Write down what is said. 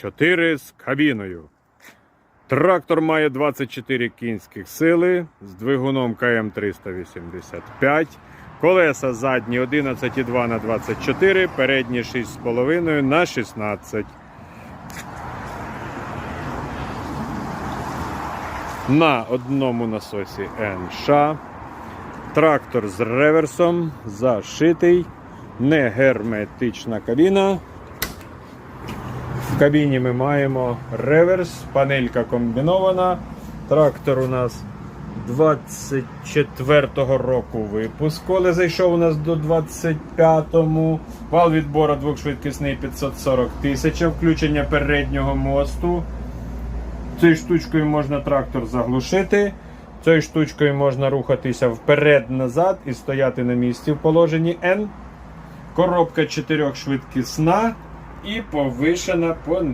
4 з кабіною. Трактор має 24 кінських сили з двигуном КМ 385. Колеса задні 11,2 на 24, передні 6,5 на 16. На одному насосі НШ. Трактор з реверсом, зашитий, не герметична кабіна. Кабіні ми маємо реверс, панелька комбінована. Трактор у нас 24-го року випуску, але зайшов у нас до 25-му. Вал відбору двохшвидкісний 540 тисяч, включення переднього мосту. Цією штучкою можна трактор заглушити. Цією штучкою можна рухатися вперед-назад і стояти на місці в положенні N. Коробка 4 швидкісна і повишена по